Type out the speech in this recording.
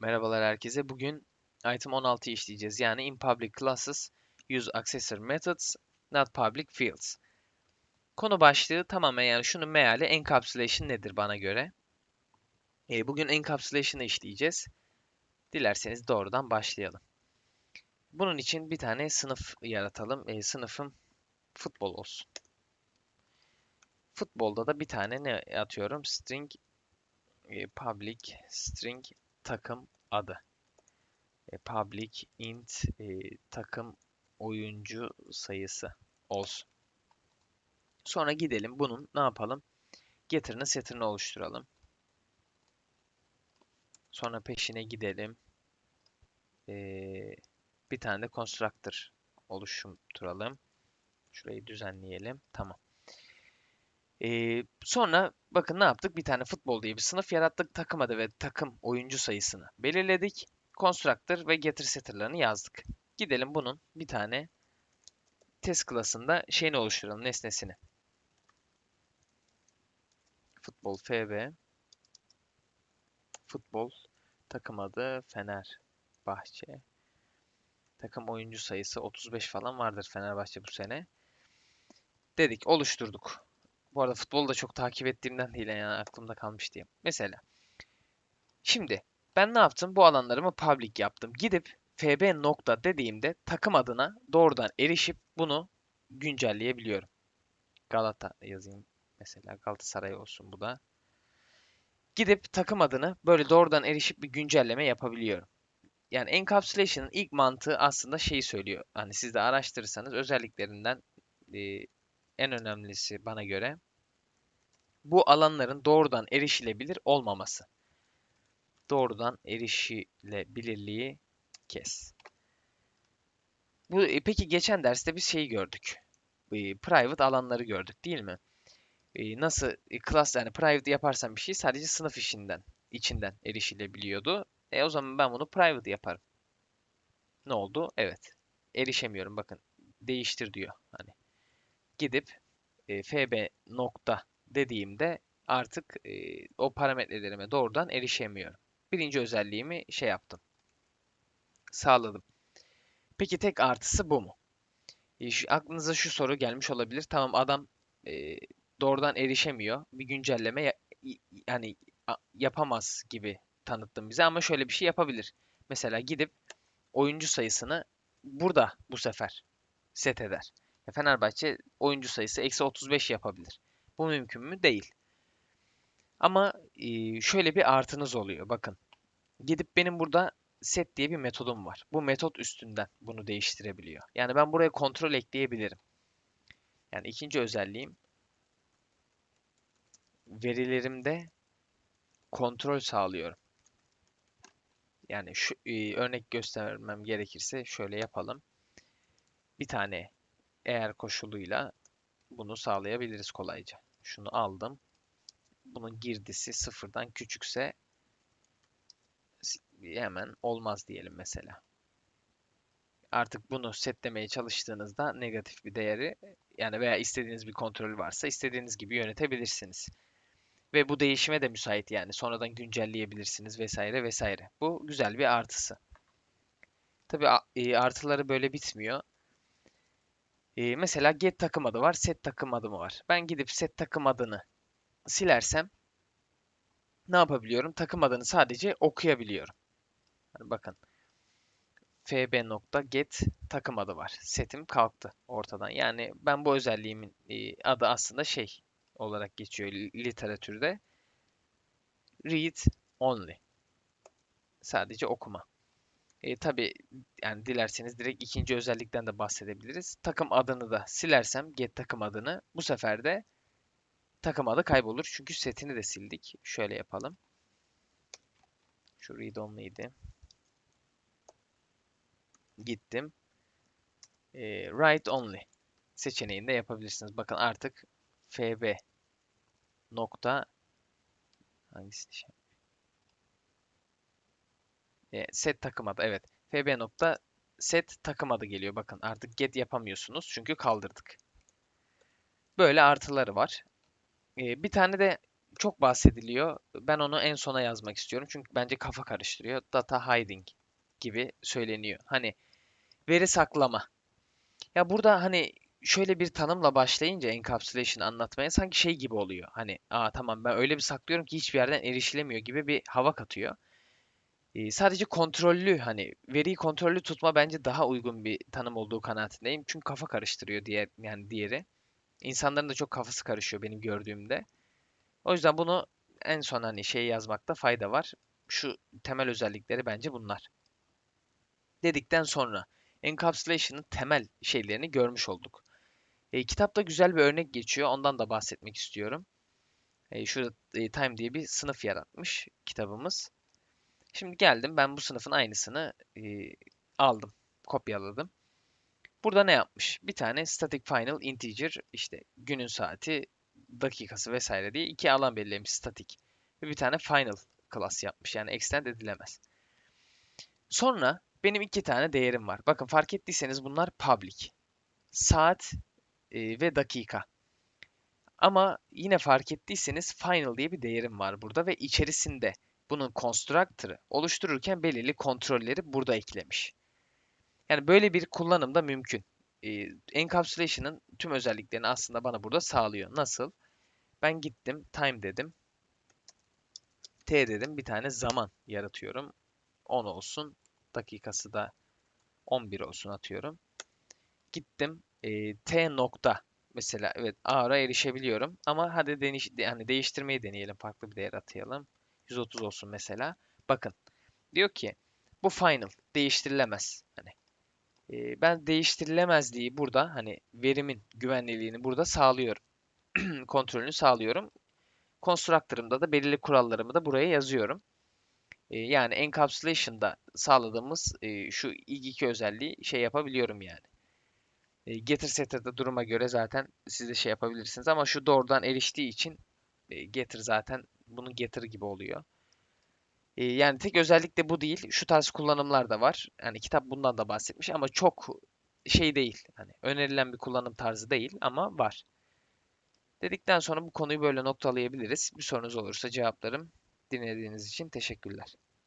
Merhabalar herkese. Bugün item 16'yı işleyeceğiz. Yani in public classes use accessory methods not public fields. Konu başlığı tamamen yani şunun meali encapsulation nedir bana göre. E, bugün encapsulation'ı işleyeceğiz. Dilerseniz doğrudan başlayalım. Bunun için bir tane sınıf yaratalım. E, sınıfım futbol olsun. Futbolda da bir tane ne atıyorum? String e, public string takım adı. E, public int e, takım oyuncu sayısı olsun. Sonra gidelim bunun ne yapalım? Getter'ını setter'ını oluşturalım. Sonra peşine gidelim. Ee, bir tane de constructor oluşturalım. Şurayı düzenleyelim. Tamam. Ee, sonra bakın ne yaptık? Bir tane futbol diye bir sınıf yarattık. Takım adı ve takım oyuncu sayısını belirledik. Constructor ve getter setter'larını yazdık. Gidelim bunun bir tane test klasında şeyini oluşturalım nesnesini. Futbol FB futbol takım adı Fenerbahçe. Takım oyuncu sayısı 35 falan vardır Fenerbahçe bu sene. Dedik, oluşturduk. Bu arada futbolu da çok takip ettiğimden değil yani aklımda kalmış diye. Mesela şimdi ben ne yaptım? Bu alanlarımı public yaptım. Gidip fb nokta dediğimde takım adına doğrudan erişip bunu güncelleyebiliyorum. Galata yazayım mesela Galatasaray olsun bu da. Gidip takım adını böyle doğrudan erişip bir güncelleme yapabiliyorum. Yani encapsulation'ın ilk mantığı aslında şeyi söylüyor. Hani siz de araştırırsanız özelliklerinden en önemlisi bana göre bu alanların doğrudan erişilebilir olmaması. Doğrudan erişilebilirliği kes. Bu e, peki geçen derste biz şeyi gördük. E, private alanları gördük değil mi? E, nasıl class yani private yaparsam bir şey sadece sınıf işinden içinden erişilebiliyordu. E o zaman ben bunu private yaparım. Ne oldu? Evet. Erişemiyorum. Bakın değiştir diyor. Hani gidip e, fb nokta dediğimde artık e, o parametrelerime doğrudan erişemiyorum. Birinci özelliğimi şey yaptım. Sağladım. Peki tek artısı bu mu? E, şu, aklınıza şu soru gelmiş olabilir. Tamam adam e, doğrudan erişemiyor. Bir güncelleme ya, yani yapamaz gibi tanıttım bize ama şöyle bir şey yapabilir. Mesela gidip oyuncu sayısını burada bu sefer set eder. Fenerbahçe oyuncu sayısı eksi 35 yapabilir. Bu mümkün mü? Değil. Ama şöyle bir artınız oluyor. Bakın. Gidip benim burada set diye bir metodum var. Bu metot üstünden bunu değiştirebiliyor. Yani ben buraya kontrol ekleyebilirim. Yani ikinci özelliğim verilerimde kontrol sağlıyorum. Yani şu e, örnek göstermem gerekirse şöyle yapalım. Bir tane eğer koşuluyla bunu sağlayabiliriz kolayca. Şunu aldım. Bunun girdisi sıfırdan küçükse hemen olmaz diyelim mesela. Artık bunu setlemeye çalıştığınızda negatif bir değeri yani veya istediğiniz bir kontrol varsa istediğiniz gibi yönetebilirsiniz. Ve bu değişime de müsait yani. Sonradan güncelleyebilirsiniz vesaire vesaire. Bu güzel bir artısı. Tabi e, artıları böyle bitmiyor. E, mesela get takım adı var, set takım adı mı var? Ben gidip set takım adını silersem ne yapabiliyorum? Takım adını sadece okuyabiliyorum. Yani bakın fb.get takım adı var. Setim kalktı ortadan. Yani ben bu özelliğimin e, adı aslında şey olarak geçiyor literatürde. Read only. Sadece okuma. E, tabii yani dilerseniz direkt ikinci özellikten de bahsedebiliriz. Takım adını da silersem get takım adını bu sefer de takım adı kaybolur. Çünkü setini de sildik. Şöyle yapalım. Şu read only'ydi. Gittim. E, write only seçeneğinde yapabilirsiniz. Bakın artık fb nokta hangisi şey? E, set takım adı evet. fb nokta set takım adı geliyor. Bakın artık get yapamıyorsunuz çünkü kaldırdık. Böyle artıları var. E, bir tane de çok bahsediliyor. Ben onu en sona yazmak istiyorum. Çünkü bence kafa karıştırıyor. Data hiding gibi söyleniyor. Hani veri saklama. Ya burada hani şöyle bir tanımla başlayınca encapsulation anlatmaya sanki şey gibi oluyor. Hani aa tamam ben öyle bir saklıyorum ki hiçbir yerden erişilemiyor gibi bir hava katıyor. Sadece kontrollü hani veriyi kontrollü tutma bence daha uygun bir tanım olduğu kanaatindeyim. Çünkü kafa karıştırıyor diğer yani diğeri. İnsanların da çok kafası karışıyor benim gördüğümde. O yüzden bunu en son hani şey yazmakta fayda var. Şu temel özellikleri bence bunlar. Dedikten sonra encapsulation'ın temel şeylerini görmüş olduk. E, kitapta güzel bir örnek geçiyor. Ondan da bahsetmek istiyorum. E, şurada e, Time diye bir sınıf yaratmış kitabımız. Şimdi geldim ben bu sınıfın aynısını e, aldım, kopyaladım. Burada ne yapmış? Bir tane static final integer işte günün saati, dakikası vesaire diye iki alan belirlemiş static. Ve bir tane final class yapmış. Yani extend edilemez. Sonra benim iki tane değerim var. Bakın fark ettiyseniz bunlar public. Saat e, ve dakika. Ama yine fark ettiyseniz final diye bir değerim var burada ve içerisinde bunun constructor'ı oluştururken belirli kontrolleri burada eklemiş. Yani böyle bir kullanım da mümkün. Ee, encapsulation'ın tüm özelliklerini aslında bana burada sağlıyor. Nasıl? Ben gittim, time dedim. T dedim, bir tane zaman yaratıyorum. 10 olsun, dakikası da 11 olsun atıyorum. Gittim, e, T nokta mesela evet A'ra erişebiliyorum ama hadi deniş, yani değiştirmeyi deneyelim. Farklı bir değer atayalım. 130 olsun mesela. Bakın diyor ki bu final değiştirilemez. Hani e, ben değiştirilemezliği burada hani verimin güvenliliğini burada sağlıyorum. Kontrolünü sağlıyorum. Constructor'ımda da belirli kurallarımı da buraya yazıyorum. E, yani encapsulation'da sağladığımız e, şu ilk özelliği şey yapabiliyorum yani. E, getir setter'da duruma göre zaten siz de şey yapabilirsiniz ama şu doğrudan eriştiği için e, getir zaten bunun getir gibi oluyor. E, yani tek özellik de bu değil. Şu tarz kullanımlar da var. Yani kitap bundan da bahsetmiş ama çok şey değil. Hani önerilen bir kullanım tarzı değil ama var. Dedikten sonra bu konuyu böyle noktalayabiliriz. Bir sorunuz olursa cevaplarım. Dinlediğiniz için teşekkürler.